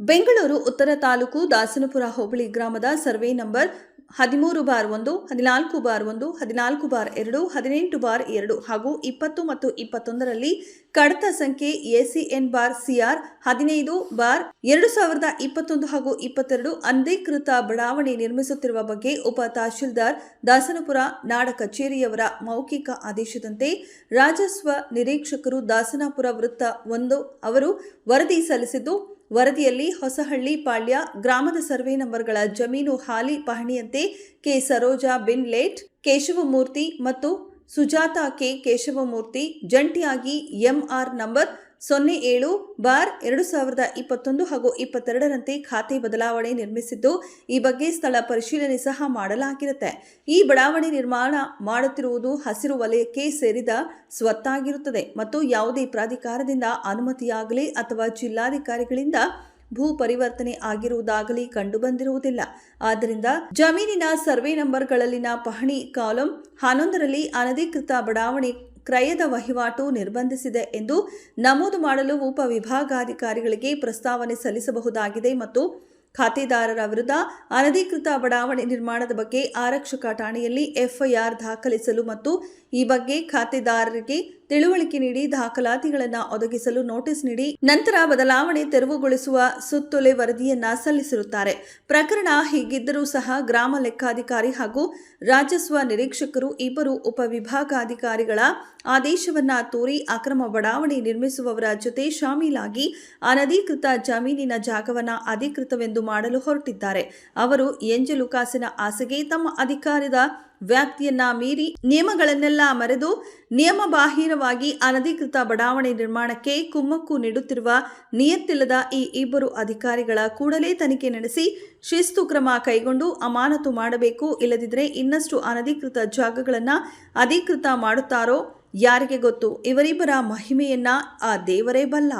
ಬೆಂಗಳೂರು ಉತ್ತರ ತಾಲೂಕು ದಾಸನಪುರ ಹೋಬಳಿ ಗ್ರಾಮದ survey number ಹದಿಮೂರು ಬಾರ್ ಒಂದು, ಹದಿನಾಲ್ಕು ಬಾರ್ ಒಂದು, ಹದಿನಾಲ್ಕು ಬಾರ್ ಎರಡು, ಹದಿನೆಂಟು ಬಾರ್ ಎರಡು ಹಾಗೂ ಇಪ್ಪತ್ತು ಮತ್ತು ಇಪ್ಪತ್ತೊಂದರಲ್ಲಿ ಕಡತ ಸಂಖ್ಯೆ A C N bar C R ಹದಿನೈದು ಬಾರ್ ಎರಡು ಸಾವಿರದ ಇಪ್ಪತ್ತೊಂದು ಹಾಗೂ ಇಪ್ಪತ್ತೆರಡು ಅಂಧೀಕೃತ ಬಡಾವಣೆ ನಿರ್ಮಿಸುತ್ತಿರುವ ಬಗ್ಗೆ ಉಪ ತಹಶೀಲ್ದಾರ್ ದಾಸನಪುರ ನಾಡ ಕಚೇರಿಯವರ ಮೌಖಿಕ ಆದೇಶದಂತೆ ರಾಜಸ್ವ ನಿರೀಕ್ಷಕರು ದಾಸನಪುರ ವೃತ್ತ ಒಂದು ಅವರು ವರದಿ ಸಲ್ಲಿಸಿದ್ದು ವರದಿಯಲ್ಲಿ ಹೊಸಹಳ್ಳಿ ಪಾಳ್ಯ ಗ್ರಾಮದ ಸರ್ವೆ ನಂಬರ್ಗಳ ಜಮೀನು ಹಾಲಿ ಪಹಣಿಯಂತೆ ಕೆ. ಸರೋಜಾ ಬಿನ್ ಲೇಟ್ ಕೇಶವಮೂರ್ತಿ ಮತ್ತು ಸುಜಾತ ಕೆ ಕೇಶವಮೂರ್ತಿ, ಜಂಟಿಯಾಗಿ ಎಂಆರ್ ನಂಬರ್ ಸೊನ್ನೆ ಏಳು ಬಾರ್ ಎರಡು ಸಾವಿರದ ಇಪ್ಪತ್ತೊಂದು ಹಾಗೂ ಇಪ್ಪತ್ತೆರಡರಂತೆ ಖಾತೆ ಬದಲಾವಣೆ ನಿರ್ಮಿಸಿದ್ದು, ಈ ಬಗ್ಗೆ ಸ್ಥಳ ಪರಿಶೀಲನೆ ಸಹ ಮಾಡಲಾಗಿರುತ್ತೆ. ಈ ಬಡಾವಣೆ ನಿರ್ಮಾಣ ಮಾಡುತ್ತಿರುವುದು ಹಸಿರು ವಲಯಕ್ಕೆ ಸೇರಿದ ಸ್ವತ್ತಾಗಿರುತ್ತದೆ ಮತ್ತು ಯಾವುದೇ ಪ್ರಾಧಿಕಾರದಿಂದ ಅನುಮತಿಯಾಗಲಿ ಅಥವಾ ಜಿಲ್ಲಾಧಿಕಾರಿಗಳಿಂದ ಭೂ ಪರಿವರ್ತನೆ ಆಗಿರುವುದಾಗಲಿ ಕಂಡುಬಂದಿರುವುದಿಲ್ಲ. ಆದ್ದರಿಂದ ಜಮೀನಿನ ಸರ್ವೆ ನಂಬರ್ಗಳಲ್ಲಿನ ಪಹಣಿ ಕಾಲಂ ಹನ್ನೊಂದರಲ್ಲಿ ಅನಧಿಕೃತ ಬಡಾವಣೆ ಕ್ರಯದ ವಹಿವಾಟು ನಿರ್ಬಂಧಿಸಿದೆ ಎಂದು ನಮೂದು ಮಾಡಲು ಉಪವಿಭಾಗಾಧಿಕಾರಿಗಳಿಗೆ ಪ್ರಸ್ತಾವನೆ ಸಲ್ಲಿಸಬಹುದಾಗಿದೆ ಮತ್ತು ಖಾತೆದಾರರ ವಿರುದ್ಧ ಅನಧಿಕೃತ ಬಡಾವಣೆ ನಿರ್ಮಾಣದ ಬಗ್ಗೆ ಆರಕ್ಷಕ ಠಾಣೆಯಲ್ಲಿ ಎಫ್ಐಆರ್ ದಾಖಲಿಸಲು ಮತ್ತು ಈ ಬಗ್ಗೆ ಖಾತೆದಾರರಿಗೆ ತಿಳುವಳಿಕೆ ನೀಡಿ ದಾಖಲಾತಿಗಳನ್ನು ಒದಗಿಸಲು ನೋಟಿಸ್ ನೀಡಿ, ನಂತರ ಬದಲಾವಣೆ ತೆರವುಗೊಳಿಸುವ ಸುತ್ತೋಲೆ ವರದಿಯನ್ನ ಸಲ್ಲಿಸಿರುತ್ತಾರೆ. ಪ್ರಕರಣ ಹೀಗಿದ್ದರೂ ಸಹ ಗ್ರಾಮ ಲೆಕ್ಕಾಧಿಕಾರಿ ಹಾಗೂ ರಾಜಸ್ವ ನಿರೀಕ್ಷಕರು ಇಬ್ಬರು ಉಪವಿಭಾಗಾಧಿಕಾರಿಗಳ ಆದೇಶವನ್ನ ತೋರಿ ಅಕ್ರಮ ಬಡಾವಣೆ ನಿರ್ಮಿಸುವವರ ಜೊತೆ ಶಾಮೀಲಾಗಿ ಅನಧಿಕೃತ ಜಮೀನಿನ ಜಾಗವನ್ನ ಅಧಿಕೃತವೆಂದು ಮಾಡಲು ಹೊರಟಿದ್ದಾರೆ. ಅವರು ಎಂಜಲು ಕಾಸಿನ ಆಸೆಗೆ ತಮ್ಮ ಅಧಿಕಾರದ ವ್ಯಾಪ್ತಿಯನ್ನ ಮೀರಿ ನಿಯಮಗಳನ್ನೆಲ್ಲ ಮರೆದು ನಿಯಮಬಾಹಿರವಾಗಿ ಅನಧಿಕೃತ ಬಡಾವಣೆ ನಿರ್ಮಾಣಕ್ಕೆ ಕುಮ್ಮಕ್ಕು ನೀಡುತ್ತಿರುವ ನಿಯತ್ತಿಲ್ಲದ ಈ ಇಬ್ಬರು ಅಧಿಕಾರಿಗಳ ಕೂಡಲೇ ತನಿಖೆ ನಡೆಸಿ ಶಿಸ್ತು ಕ್ರಮ ಕೈಗೊಂಡು ಅಮಾನತು ಮಾಡಬೇಕು. ಇಲ್ಲದಿದ್ದರೆ ಇನ್ನಷ್ಟು ಅನಧಿಕೃತ ಜಾಗಗಳನ್ನು ಅಧಿಕೃತ ಮಾಡುತ್ತಾರೋ ಯಾರಿಗೆ ಗೊತ್ತು? ಇವರಿಬ್ಬರ ಮಹಿಮೆಯನ್ನ ಆ ದೇವರೇ ಬಲ್ಲ.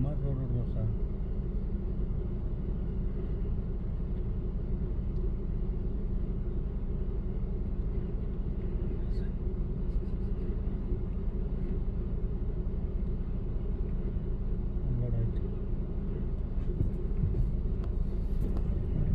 Omar Roro Rosa.